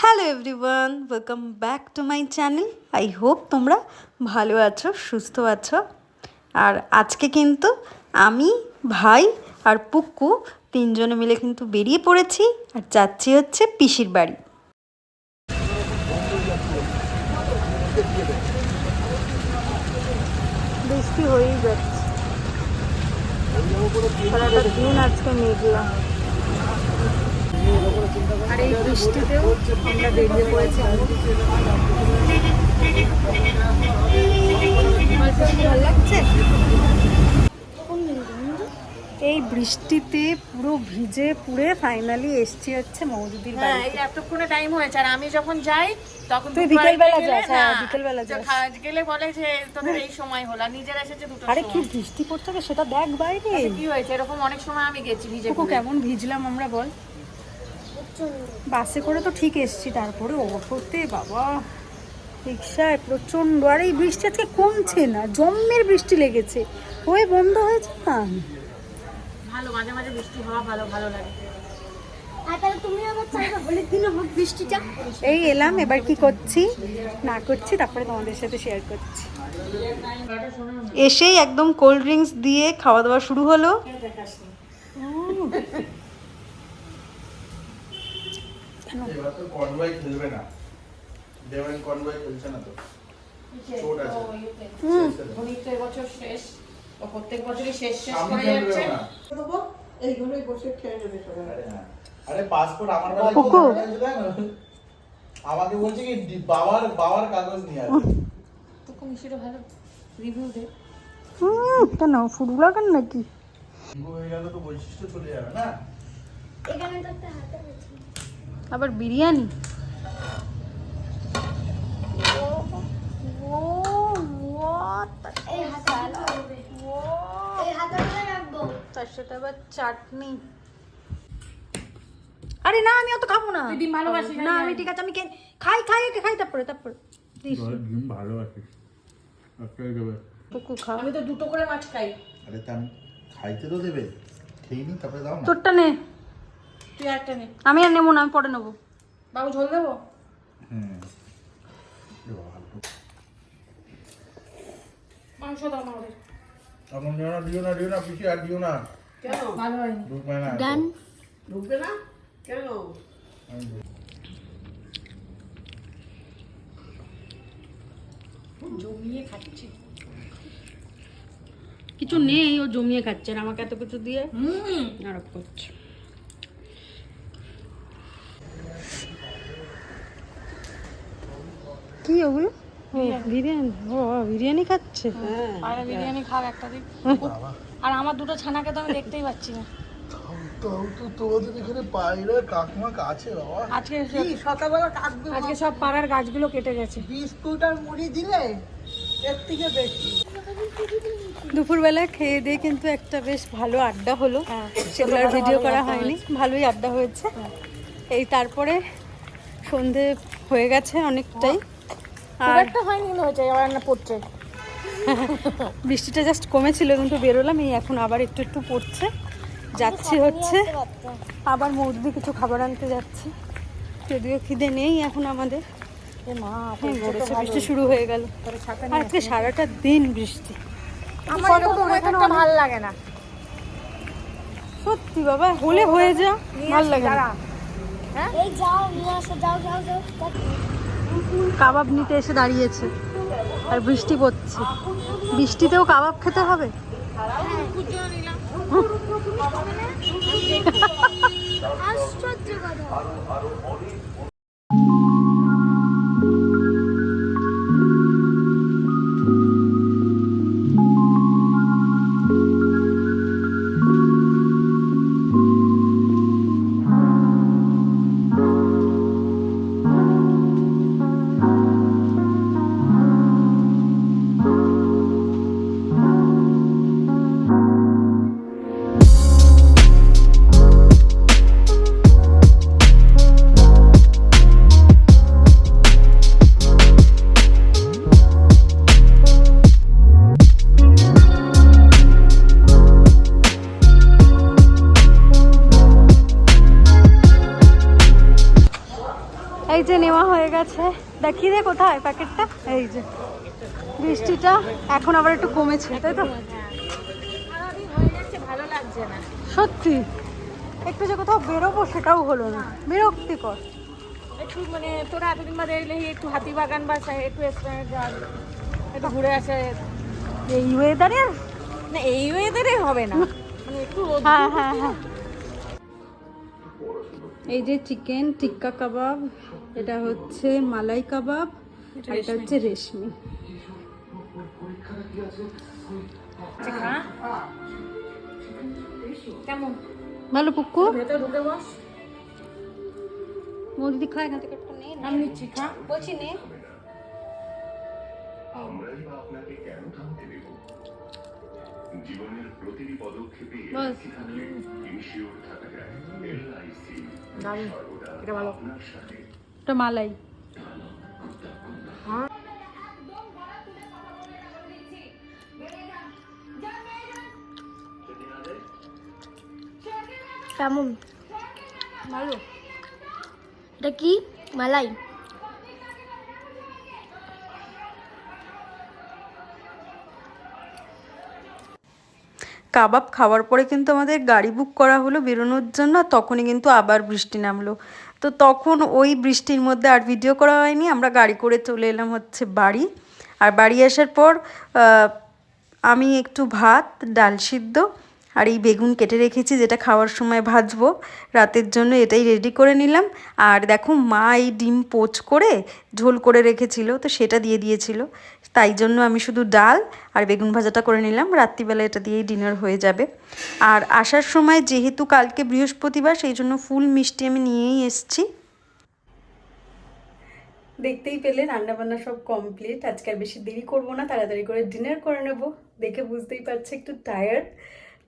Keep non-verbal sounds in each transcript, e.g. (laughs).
Hello everyone welcome back to my channel I hope তোমরা ভালো আছো, সুস্থ আছো। আর আজকে কিন্তু আমি, ভাই আর পুক্কু তিনজনে মিলে কিন্তু বেরিয়ে পড়েছি আর যাচ্ছি হচ্ছে পিসির বাড়ি। বৃষ্টি হয়েই যাচ্ছে। এই বৃষ্টিতেও আমরা বেরিয়ে পড়েছি। ভালো লাগছে? এই বৃষ্টিতে পুরো ভিজে পুড়ে ফাইনালি এসছি হচ্ছে মৌজুদির হ্যাঁ বাড়িতে। এই এতক্ষণে টাইম হয়েছে আর আমি যখন যাই তখন তুই বিকেলবেলা আড়াইটে যাস, হ্যাঁ, না, বিকেলবেলা যে যাস। গেলে বলে যে তোদের এই সময় হলো। নিজেরা এসেছে দুটো আরে কি বৃষ্টি পড়ছে সেটা দেখ বাইরে। কি হয়েছে? এরকম অনেক সময় আমি গেছি ভিজে কেমন ভিজলাম আমরা বল। বাসে করে তো ঠিক এসছি তারপরে অটোতে বাবা রিক্সায় প্রচণ্ড আর এই বৃষ্টি আজকে কমছে না জম্মের বৃষ্টি লেগেছে। হয়ে বন্ধ হয়েছে না? ভালো মাঝে মাঝে বৃষ্টি হওয়া ভালো ভালো লাগে। এই এলাম এবার কি করছি? না করছি তারপরে তোমাদের সাথে শেয়ার করছি। এসেই একদম কোল্ড ড্রিঙ্কস দিয়ে খাওয়া দাওয়া শুরু হলো। এবার তো কনভয় খেলবে না। দেবেন কনভয় খেলছে না তো। চোট আছে। তো এবছর শেষ। ও প্রত্যেক বছরই শেষ শেষ করে যাচ্ছে। এইগুলোই বসে খেয়ে নেবে সবাই। আরে হ্যাঁ। পাসপোর্ট আমার বেলায় কুকু। কি হয়েছে জানো? আমাকে বলছে কি বাবার বাবার কাগজ নিয়ে আসবে। তো মিষ্টিটা ভালো রিভিউ দে। হুম কেন? ফুড ব্লগার নাকি? হয়ে গেলে তো বৈশিষ্ট্য চলে যাবে না। এখানে তো একটা হাতে আছে আবার বিরিয়ানি? এই হাতে রাখবে এই হাতে রাখব তার সাথে আবার চাটনি। আরে না আমি অত খাব না। ডিম ভালোবাসিস, না আমি ঠিক আছে আমি খাই খাই ওকে খাই তারপরে তারপরে। দিস। ডিম ভালো একটাই দেবে। কুকু খাও আমি তো দুটো করে মাছ খাই। আরে তা খাইতে তো দেবে। খেয়ে নি তারপরে দাও না। তোরটা নে। তুই একটা নে। আমি আর নেব না আমি পরে নেব। বাবু ঝোল দেবো হুম। মাংস দাও আমাদের এখন দিও না দিও না দিও না পিছিয়ে আর দিও না। কেন? ভালো হয়নি। ঢুকবে না। ডান ঢুকবে না? কেন? জমিয়ে খাচ্ছি। কিছু নেই ও জমিয়ে খাচ্ছে আর আমাকে এত কিছু দিয়ে। হুম। আরব করছে। কি ওগুলো? বিরিয়ানি? ও বিরিয়ানি খাচ্ছে? আর বিরিয়ানি খাও একটা দিন। আর আমার দুটো ছানাকে তো আমি দেখতেই পাচ্ছি না। তাও তো তোমাদের এখানে পায়রা কাকমাক আছে বাবা। আজকে সকালবেলা আজকে সব পাড়ার গাছগুলো কেটে গেছে। বিস্কুট আর মুড়ি দিলে এর থেকে বেশি। দুপুরবেলা খেয়ে দিয়ে কিন্তু একটা বেশ ভালো আড্ডা হলো। সেগুলো আর ভিডিও করা হয়নি। ভালোই আড্ডা হয়েছে। এই তারপরে সন্ধে হয়ে গেছে অনেকটাই। আর একটা হয়নি হয়েছে আবার পড়ছে বৃষ্টিটা জাস্ট কমেছিল কিন্তু বেরোলাম এই এখন আবার একটু একটু পড়ছে। যাচ্ছি হচ্ছে আবার মৌদি কিছু খাবার আনতে যাচ্ছি। যদিও খিদে নেই এখন আমাদের। মা হ্যাঁ, বলেছে বৃষ্টি শুরু হয়ে গেল। আজকে সারাটা দিন বৃষ্টি। আমার ভালো লাগে না। সত্যি বাবা হলে হয়ে যা ভালো লাগে না। এই যাও নিয়ে আসো যাও যাও যাও। কাবাব নিতে এসে দাঁড়িয়েছে। আর বৃষ্টি পড়ছে। বৃষ্টিতেও কাবাব খেতে হবে? (laughs) আশ্চর্য কথা। এই যে নেওয়া হয়ে গেছে। দেখি রে কোথায় প্যাকেটটা? এই যে। বৃষ্টিটা এখন আবার একটু কমেছে তাই তো? ভালো লাগছে না সত্যি। একটু যে কোথাও বেরোবো সেটাও হলো না। বিরক্তিকর। একটু মানে তোরা এতদিন বাদে এলে একটু হাতি বাগান বা একটু একটু ঘুরে আসে। এই ওয়েদারে না এই ওয়েদারে হবে না। মানে একটু হ্যাঁ হ্যাঁ হ্যাঁ। এই যে চিকেন টিক্কা কাবাব এটা হচ্ছে মালাই কাবাব এটা হচ্ছে রেশমি। ভালো ভেতরে ঢুকে খা এখান থেকে একটু নে নাম নিচ্ছি খা। বলছি নে। আমরাই বা আপনাকে কেন থামতে দেব? জীবনের প্রতিটি পদক্ষেপে থাকা দারুণ। এটা ভালো। এটা মালাই। কেমন ভালো। এটা কি? মালাই। কাবাব খাওয়ার পরে কিন্তু আমাদের গাড়ি বুক করা হলো বেরোনোর জন্য, তখনই কিন্তু আবার বৃষ্টি নামলো। তো তখন ওই বৃষ্টির মধ্যে আর ভিডিও করা হয়নি, আমরা গাড়ি করে চলে এলাম হচ্ছে বাড়ি। আর বাড়ি আসার পর আমি একটু ভাত, ডাল সিদ্ধ আর এই বেগুন কেটে রেখেছি, যেটা খাওয়ার সময় ভাজবো। রাতের জন্য এটাই রেডি করে নিলাম। আর দেখো, মা এই ডিম পোচ করে ঝোল করে রেখেছিল, তো সেটা দিয়ে দিয়েছিল। তাই জন্য আমি শুধু ডাল আর বেগুন ভাজাটা করে নিলাম। রাত্রিবেলা এটা দিয়েই ডিনার হয়ে যাবে। আর আসার সময় যেহেতু কালকে বৃহস্পতিবার, সেই জন্য ফুল মিষ্টি আমি নিয়েই এসছি। দেখতেই পেলে রান্নাবান্না সব কমপ্লিট আজকে আর বেশি দেরি করব না, তাড়াতাড়ি করে ডিনার করে নেব। দেখে বুঝতেই পারছি একটু টায়ার্ড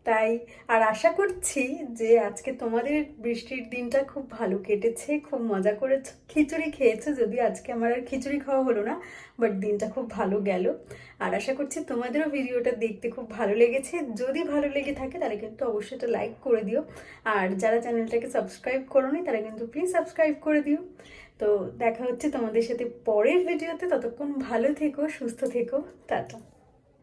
তাই আর আশা করছি যে আজকে তোমাদের বৃষ্টির দিনটা খুব ভালো কেটেছে, খুব মজা করেছ, খিচুড়ি খেয়েছো যদি আজকে আমার আর খিচুড়ি খাওয়া হলো না বাট দিনটা খুব ভালো গেল। আর আশা করছি তোমাদেরও ভিডিওটা দেখতে খুব ভালো লেগেছে। যদি ভালো লেগে থাকে তাহলে কিন্তু অবশ্যই এটা লাইক করে দিও। আর যারা চ্যানেলটাকে সাবস্ক্রাইব করোনি তারা কিন্তু প্লিজ সাবস্ক্রাইব করে দিও। তো দেখা হচ্ছে তোমাদের সাথে পরের ভিডিওতে, ততক্ষণ ভালো থেকো, সুস্থ থেকো, টাটা।